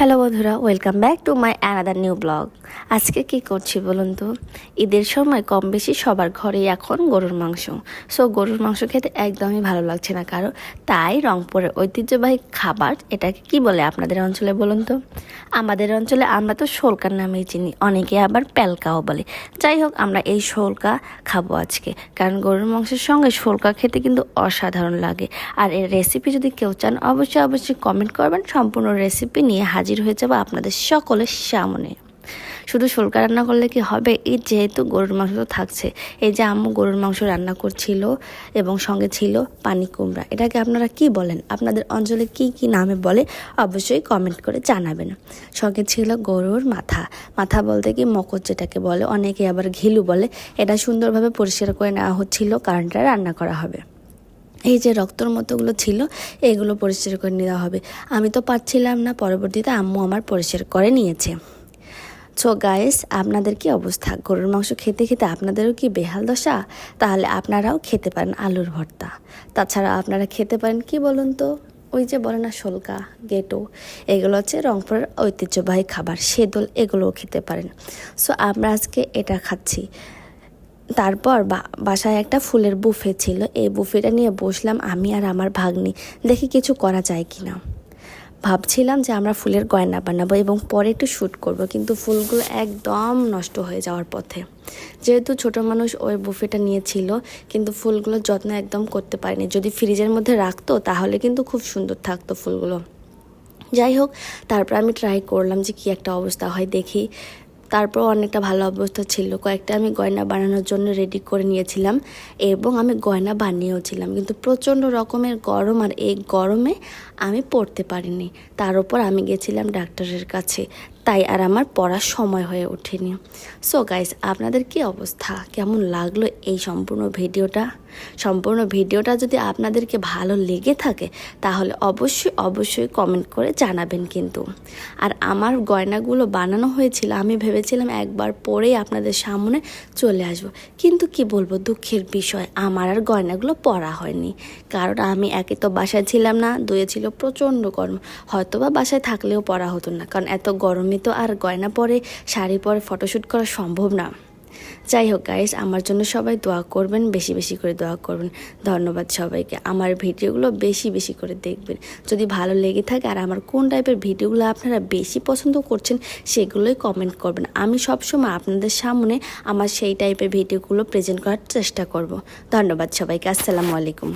Hello বন্ধুরা, welcome back to my another new blog আজকে কি করছি বলুন তো? ঈদের সময় কম বেশি সবার ঘরেই এখন গরুর মাংস। সো গরুর মাংস খেতে একদমই ভালো লাগছে না কারও। তাই রংপুরের ঐতিহ্যবাহী খাবার এটাকে কি বলে আপনাদের অঞ্চলে বলুন তো? আমাদের অঞ্চলে আমরা তো শোলকার নামেই চিনি, অনেকে আবার প্যালকাও বলে। যাই হোক, আমরা এই শোলকা খাব আজকে। কারণ গরুর মাংসের সঙ্গে শোলকা খেতে কিন্তু অসাধারণ লাগে। আর এর রেসিপি যদি কেউ চান, অবশ্যই অবশ্যই কমেন্ট করবেন। সম্পূর্ণ রেসিপি নিয়ে হাজির হয়ে যাব আপনাদের সকলের সামনে। শুধু শোলকা রান্না করলে কি হবে? এই যেহেতু গরুর মাংস তো থাকছে, এই যে আম্মু গরুর মাংস রান্না করছিল এবং সঙ্গে ছিল পানি কুমড়া। এটাকে আপনারা কি বলেন? আপনাদের অঞ্চলে কি কি নামে বলে? অবশ্যই কমেন্ট করে জানাবেন। সঙ্গে ছিল গরুর মাথা। মাথা বলতে কি? মকর যেটাকে বলে। অনেকে আবার ঘিলু বলে। এটা সুন্দরভাবে পরিষ্কার করে নেওয়া হচ্ছিল। কারণ এটা রান্না করা হবে। এই যে রক্তর মতোগুলো ছিল, এগুলো পরিষ্কার করে নেওয়া হবে। আমি তো পাচ্ছিলাম না, পরবর্তীতে আম্মু আমার পরিষ্কার করে নিয়েছে। সো গায়েস আপনাদের কি অবস্থা? গরুর মাংস খেতে খেতে আপনাদেরও কি বেহাল দশা? তাহলে আপনারাও খেতে পারেন আলুর ভর্তা। তাছাড়া আপনারা খেতে পারেন কি বলুন তো? ওই যে বলে না, শোলকা, গেটো, এগুলো হচ্ছে রংপুরের ঐতিহ্যবাহী খাবার, সেদল, এগুলোও খেতে পারেন। সো আমরা আজকে এটা খাচ্ছি। তারপর বাসায় একটা ফুলের বুফে ছিল। এই বুফেটা নিয়ে বসলাম আমি আর আমার ভাগ্নি। দেখি কিছু করা যায় কি না ভাবছিলাম যে আমরা ফুলের গয়না বানাবো এবং পরে একটু শ্যুট করব, কিন্তু ফুলগুলো একদম নষ্ট হয়ে যাওয়ার পথে। যেহেতু ছোট মানুষ ওই বুফেটা নিয়েছিল, কিন্তু ফুলগুলো যত্ন একদম করতে পারেনি। যদি ফ্রিজের মধ্যে রাখতো, তাহলে কিন্তু খুব সুন্দর থাকতো ফুলগুলো। যাই হোক, তারপর আমি ট্রাই করলাম যে কি একটা অবস্থা হয়, দেখি তারপর অনেকটা ভালো অবস্থা ছিল। কয়েকটা আমি গয়না বানানোর জন্য রেডি করে নিয়েছিলাম এবং আমি গয়না বানিয়েওছিলাম কিন্তু প্রচণ্ড রকমের গরম আর এই গরমে আমি পড়তে পারিনি। তার উপর আমি গেছিলাম ডাক্তারের কাছে। তাই আর আমার পড়ার সময় হয়ে ওঠেনি। সো গাইস আপনাদের কি অবস্থা? কেমন লাগল এই সম্পূর্ণ ভিডিওটা সম্পূর্ণ ভিডিওটা যদি আপনাদেরকে ভালো লেগে থাকে, তাহলে অবশ্যই অবশ্যই কমেন্ট করে জানাবেন কিন্তু। আর আমার গয়নাগুলো বানানো হয়েছিল, আমি ভেবেছিলাম একবার পরেই আপনাদের সামনে চলে আসব। কিন্তু কি বলব, দুঃখের বিষয়, আমার আর গয়নাগুলো পরা হয়নি। কারণ আমি একে তো বাসায় ছিলাম না, দুয়ে ছিল প্রচণ্ড গরম। হয়তো বা বাসায় থাকলেও পরা হতো না, কারণ এত গরমে তো আর গয়না পরে, শাড়ি পরে ফটোশ্যুট করা সম্ভব না। যাই হোক গাইস আমার জন্য সবাই দোয়া করবেন, বেশি বেশি করে দোয়া করবেন। ধন্যবাদ সবাইকে। আমার ভিডিওগুলো বেশি বেশি করে দেখবেন। যদি ভালো লেগে থাকে আর আমার কোন টাইপের ভিডিওগুলো আপনারা বেশি পছন্দ করছেন, সেগুলোই কমেন্ট করবেন। আমি সবসময় আপনাদের সামনে আমার সেই টাইপের ভিডিওগুলো প্রেজেন্ট করার চেষ্টা করব। ধন্যবাদ সবাইকে। আসসালামু আলাইকুম।